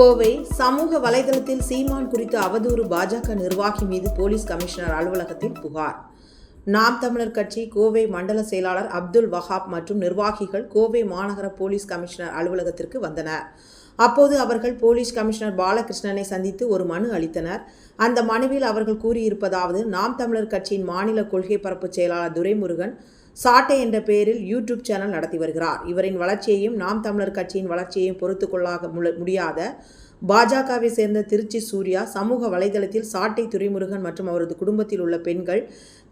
கோவை சமூக வலைதளத்தில் சீமான் குறித்து அவதூறு பாஜக நிர்வாகி மீது போலீஸ் கமிஷனர் அலுவலகத்தில் புகார். நாம் தமிழர் கட்சி கோவை மண்டல செயலாளர் அப்துல் வஹாப் மற்றும் நிர்வாகிகள் கோவை மாநகர போலீஸ் கமிஷனர் அலுவலகத்திற்கு வந்தனர். அப்போது அவர்கள் போலீஸ் கமிஷனர் பாலகிருஷ்ணனை சந்தித்து ஒரு மனு அளித்தனர். அந்த மனுவில் அவர்கள் கூறியிருப்பதாவது நாம் தமிழர் கட்சியின் மாநில கொள்கை பரப்பு செயலாளர் துரைமுருகன் சாட்டை என்ற பெயரில் யூடியூப் சேனல் நடத்தி வருகிறார். இவரின் வளர்ச்சியையும் நாம் தமிழர் கட்சியின் வளர்ச்சியையும் பொறுத்து கொள்ளாக முடியாத பாஜகவை சேர்ந்த திருச்சி சூர்யா சமூக வலைதளத்தில் சாட்டை துரைமுருகன் மற்றும் அவரது குடும்பத்தில் உள்ள பெண்கள்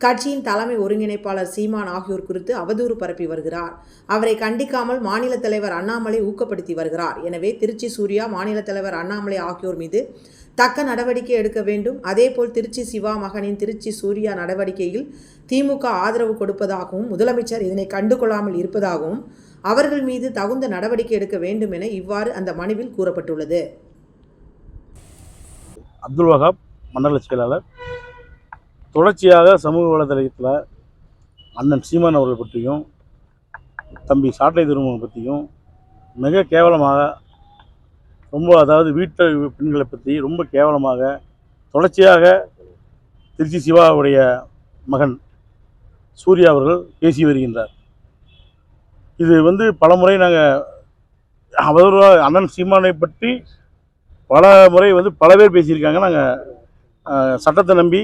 கட்சியின் தலைமை ஒருங்கிணைப்பாளர் சீமான் ஆகியோர் குறித்து அவதூறு பரப்பி வருகிறார். அவரை கண்டிக்காமல் மாநில தலைவர் அண்ணாமலை ஊக்கப்படுத்தி வருகிறார். எனவே திருச்சி சூர்யா மாநில தலைவர் அண்ணாமலை ஆகியோர் மீது தக்க நடவடிக்கை எடுக்க வேண்டும். அதேபோல் திருச்சி சிவா மகனின் திருச்சி சூர்யா நடவடிக்கையில் திமுக ஆதரவு கொடுப்பதாகவும் முதலமைச்சர் இதனை கண்டுகொள்ளாமல் இருப்பதாகவும் அவர்கள் மீது தகுந்த நடவடிக்கை எடுக்க வேண்டும் என இவ்வாறு அந்த மனுவில் கூறப்பட்டுள்ளது. அப்துல் வஹாப் மண்டல செயலாளர். தொடர்ச்சியாக சமூக வலைதளத்தில் அண்ணன் சீமான் அவர்கள் பற்றியும் தம்பி சாட்டை திருமணம் பற்றியும் மிக கேவலமாக ரொம்ப அதாவது வீட்டு பெண்களை பற்றி ரொம்ப கேவலமாக தொடர்ச்சியாக திருச்சி சிவாவுடைய மகன் சூர்யா அவர்கள் பேசி வருகின்றார். இது வந்து பலமுறை நாங்கள் அவர் அண்ணன் சீமானை பற்றி பல முறை வந்து பல பேர் பேசியிருக்காங்க. நாங்கள் சட்டத்தை நம்பி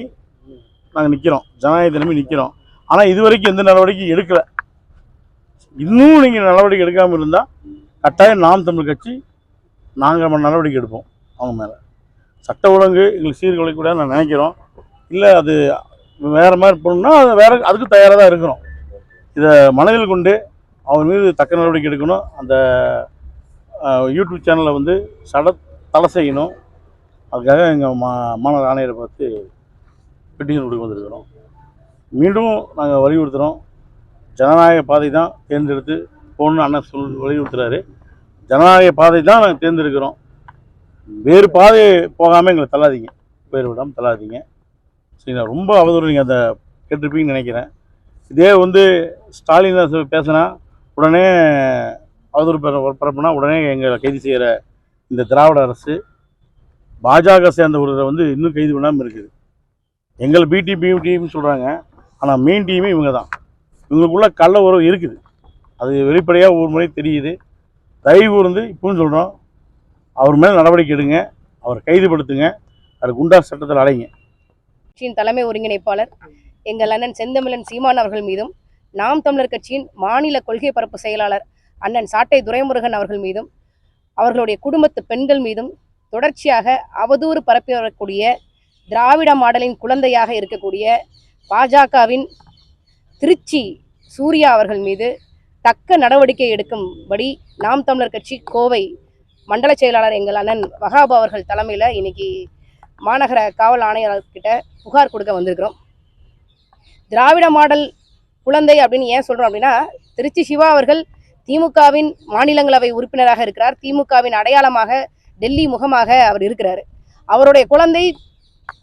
நாங்கள் நிற்கிறோம் ஜனநாயகத்தை நம்பி நிற்கிறோம் ஆனால் இது வரைக்கும் எந்த நடவடிக்கையும் எடுக்கலை. இன்னும் நீங்கள் நடவடிக்கை எடுக்காமல் இருந்தால் கட்டாயம் நாம் தமிழ் கட்சி நாங்கள் நடவடிக்கை எடுப்போம் அவங்க மேலே. சட்ட ஒழுங்கு எங்களுக்கு சீர்குலைக்கூட நான் நினைக்கிறோம். இல்லை அது வேறு மாதிரி போகணும்னா அது வேறு அதுக்கு தயாராக தான் இருக்கிறோம். இதை மனதில் கொண்டு அவர் மீது தக்க நடவடிக்கை எடுக்கணும். அந்த யூடியூப் சேனலை வந்து சட தலை செய்யணும். அதுக்காக எங்கள் மா மாநகர ஆணையரை பார்த்து பெட்டிஷன் கொடுக்க வந்திருக்கிறோம். மீண்டும் நாங்கள் வலியுறுத்துகிறோம் ஜனநாயக பாதை தான் தேர்ந்தெடுத்து போகணுன்னு அண்ணன் சொல் வலியுறுத்துறாரு. ஜனநாயக பாதை தான் நாங்கள் தேர்ந்தெடுக்கிறோம். வேறு பாதை போகாமல் எங்களை தள்ளாதீங்க. பேர் விடாமல் தள்ளாதீங்க. சரிங்களா? ரொம்ப அவதூறு நீங்கள் அதை கேட்டிருப்பீங்கன்னு நினைக்கிறேன். இதே வந்து ஸ்டாலின் தான் பேசினா உடனே அவதூறு பர- பரப்புனா உடனே எங்களை கைது செய்கிற இந்த திராவிட அரசு பாஜக சேர்ந்த ஒருவரை வந்து இன்னும் கைது பண்ணாமல் இருக்குது. எங்கள் பிடி பி டீம்னு சொல்கிறாங்க ஆனால் மெயின் டீமே இவங்க தான். இவங்களுக்குள்ள கள்ள உறவு இருக்குது. அது வெளிப்படையாக ஒரு முறை தெரியுது. தயவு கூர்ந்து இப்போன்னு சொல்கிறோம் அவர் மேலே நடவடிக்கை எடுங்க. அவரை கைதுபடுத்துங்க. அது குண்டா சட்டத்தில் அடைங்க கட்சியின் தலைமை ஒருங்கிணைப்பாளர் எங்கள் அண்ணன் செந்தமிழன் சீமான் அவர்கள் மீதும் நாம் தமிழர் கட்சியின் மாநில கொள்கை பரப்பு செயலாளர் அண்ணன் சாட்டை துரைமுருகன் அவர்கள் மீதும் அவர்களுடைய குடும்பத்து பெண்கள் மீதும் தொடர்ச்சியாக அவதூறு பரப்பி வரக்கூடிய திராவிட மாடலின் குழந்தையாக இருக்கக்கூடிய பாஜகவின் திருச்சி சூர்யா அவர்கள் மீது தக்க நடவடிக்கை எடுக்கும்படி நாம் தமிழர் கட்சி கோவை மண்டல செயலாளர் எங்கள் அண்ணன் வகாப் அவர்கள் தலைமையில் இன்னைக்கு மாநகர காவல் ஆணையாளர்கிட்ட புகார் கொடுக்க வந்திருக்கிறோம். திராவிட மாடல் குழந்தை அப்படின்னு ஏன் சொல்கிறோம் அப்படின்னா திருச்சி சிவா அவர்கள் திமுகவின் மாநிலங்களவை உறுப்பினராக இருக்கிறார். திமுகவின் அடையாளமாக டெல்லி முகமாக அவர் இருக்கிறார். அவருடைய குழந்தை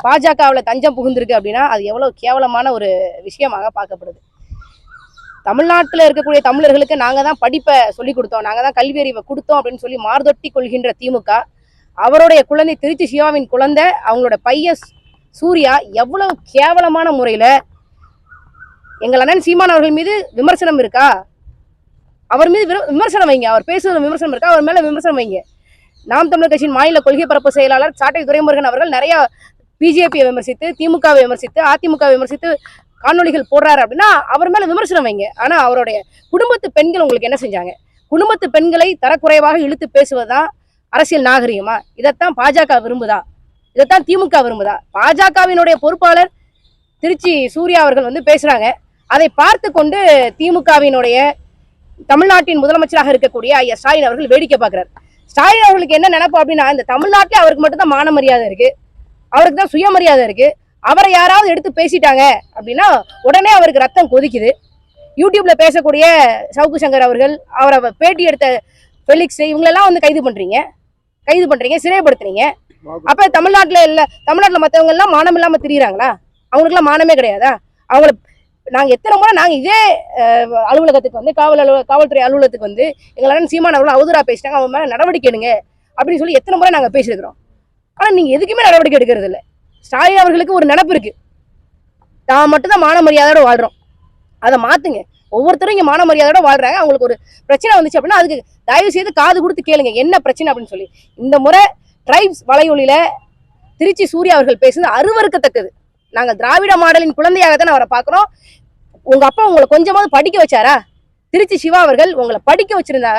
பாஜகவில் தஞ்சம் புகுந்திருக்கு அப்படின்னா அது எவ்வளோ கேவலமான ஒரு விஷயமாக பார்க்கப்படுது. தமிழ்நாட்டில் இருக்கக்கூடிய தமிழர்களுக்கு நாங்கள் தான் படிப்பை சொல்லி கொடுத்தோம். நாங்கள் தான் கல்வி அறிவை கொடுத்தோம் அப்படின்னு சொல்லி மார்தொட்டி கொள்கின்ற திமுக அவருடைய குழந்தை திருச்சி சிவாவின் குழந்தை அவங்களோட பையன் சூர்யா எவ்வளவு கேவலமான முறையில் எங்கள் அண்ணன் சீமான் அவர்கள் மீது விமர்சனம் இருக்கா? அவர் மீது விமர்சனம் வைங்க. அவர் பேசுவது விமர்சனம் இருக்கா? அவர் மேலே விமர்சனம் வைங்க. நாம் தமிழர் கட்சியின் மாநில கொள்கை பரப்பு செயலாளர் சாட்டை துரைமுருகன் அவர்கள் நிறையா பிஜேபியை விமர்சித்து திமுகவை விமர்சித்து அதிமுகவை விமர்சித்து காணொளிகள் போடுறாரு அப்படின்னா அவர் மேலே விமர்சனம் வைங்க. ஆனால் அவருடைய குடும்பத்து பெண்கள் உங்களுக்கு என்ன செஞ்சாங்க? குடும்பத்து பெண்களை தரக்குறைவாக இழுத்து பேசுவதுதான் அரசியல் நாகரிகமா? இதைத்தான் பாஜக விரும்புதா? இதைத்தான் திமுக விரும்புதா? பாஜகவினுடைய பொறுப்பாளர் திருச்சி சூர்யா அவர்கள் வந்து பேசுகிறாங்க அதை பார்த்து கொண்டு திமுகவினுடைய தமிழ்நாட்டின் முதலமைச்சராக இருக்கக்கூடிய ஐயா ஸ்டாலின் அவர்கள் வேடிக்கை பார்க்கிறார். ஸ்டாலின் அவர்களுக்கு என்ன நினைப்பு அப்படின்னா இந்த தமிழ்நாட்டில் அவருக்கு மட்டும்தான் மான மரியாதை இருக்கு. அவருக்கு தான் சுயமரியாதை இருக்கு. அவரை யாராவது எடுத்து பேசிட்டாங்க அப்படின்னா உடனே அவருக்கு ரத்தம் கொதிக்குது. யூடியூப்ல பேசக்கூடிய சவுக்கு சங்கர் அவர்கள் அவரை பேட்டி எடுத்த ஃபெலிக்ஸ் இவங்களெல்லாம் வந்து கைது பண்றீங்க. கைது பண்றீங்க சிறைப்படுத்துறீங்க. அப்ப தமிழ்நாட்டுல இல்ல தமிழ்நாட்டுல மத்தவங்க எல்லாம் மானம் இல்லாம திரியுறாங்களா? அவங்களுக்குலாம் மானமே கிடையாதா? அவங்கள நாங்கள் எத்தனை முறை நாங்கள் இதே அலுவலகத்துக்கு வந்து காவல் அலுவல காவல்துறை அலுவலகத்துக்கு வந்து எங்கள் அண்ணன் சீமான் அவர்கள் அவதூறா பேசிட்டாங்க அவன் மேலே நடவடிக்கை எடுங்க அப்படின்னு சொல்லி எத்தனை முறை நாங்கள் பேசியிருக்கிறோம். ஆனால் நீங்கள் எதுக்குமே நடவடிக்கை எடுக்கிறது இல்லை. ஸ்டாலின் அவர்களுக்கு ஒரு நினப்பு இருக்குது தான் மட்டும்தான் மான மரியாதையோடு வாழ்கிறோம் அதை மாற்றுங்க ஒவ்வொருத்தரும் இங்கே மான மரியாதையோட வாழ்றாங்க. அவங்களுக்கு ஒரு பிரச்சனை வந்துச்சு அப்படின்னா அதுக்கு தயவு செய்து காது கொடுத்து கேளுங்க. என்ன பிரச்சனை அப்படின்னு சொல்லி. இந்த முறை ட்ரைப்ஸ் வலையொலியில் திருச்சி சூர்யா அவர்கள் பேசுனது அருவருக்கத்தக்கது. நாங்க திராவிட மாடலின் குழந்தையாக தான் அவரை பார்க்குறோம். உங்க அப்பா உங்களை கொஞ்சமாவது படிக்க வச்சாரா? திருச்சி சிவா அவர்கள் உங்களை படிக்க வச்சிருந்தா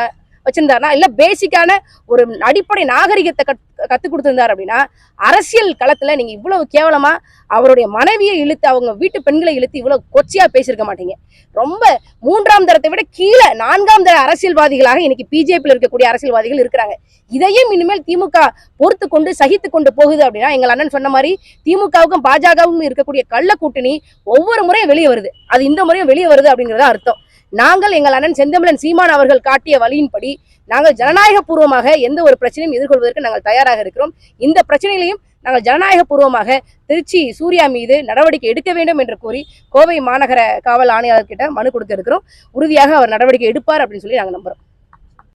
வச்சிருந்தாருன்னா இல்லை பேசிக்கான ஒரு அடிப்படை நாகரிகத்தை கத் கற்றுக் கொடுத்துருந்தார் அப்படின்னா அரசியல் களத்தில் நீங்கள் இவ்வளவு கேவலமாக அவருடைய மனைவியை இழுத்து அவங்க வீட்டு பெண்களை இழுத்து இவ்வளவு கொச்சியாக பேசியிருக்க மாட்டீங்க. ரொம்ப மூன்றாம் தரத்தை விட கீழே நான்காம் தர அரசியல்வாதிகளாக இன்னைக்கு பிஜேபியில் இருக்கக்கூடிய அரசியல்வாதிகள் இருக்கிறாங்க. இதையும் இனிமேல் திமுக பொறுத்து கொண்டு சகித்து கொண்டு போகுது அப்படின்னா எங்கள் அண்ணன் சொன்ன மாதிரி திமுகவுக்கும் பாஜகவுக்கும் இருக்கக்கூடிய கள்ள கூட்டணி ஒவ்வொரு முறையும் வெளியே வருது. அது இந்த முறையும் வெளியே வருது அப்படிங்கிறத அர்த்தம். நாங்கள் எங்கள் அண்ணன் செந்தமிழன் சீமான் அவர்கள் காட்டிய வழியின்படி நாங்கள் ஜனநாயக பூர்வமாக எந்த ஒரு பிரச்சனையும் எதிர்கொள்வதற்கு நாங்கள் தயாராக இருக்கிறோம். இந்த பிரச்சனையிலையும் நாங்கள் ஜனநாயக பூர்வமாக திருச்சி சூர்யா மீது நடவடிக்கை எடுக்க வேண்டும் என்று கூறி கோவை மாநகர காவல் ஆணையாளர்கிட்ட மனு கொடுக்க இருக்கிறோம் உறுதியாக அவர் நடவடிக்கை எடுப்பார் அப்படின்னு சொல்லி நாங்கள் நம்புறோம்.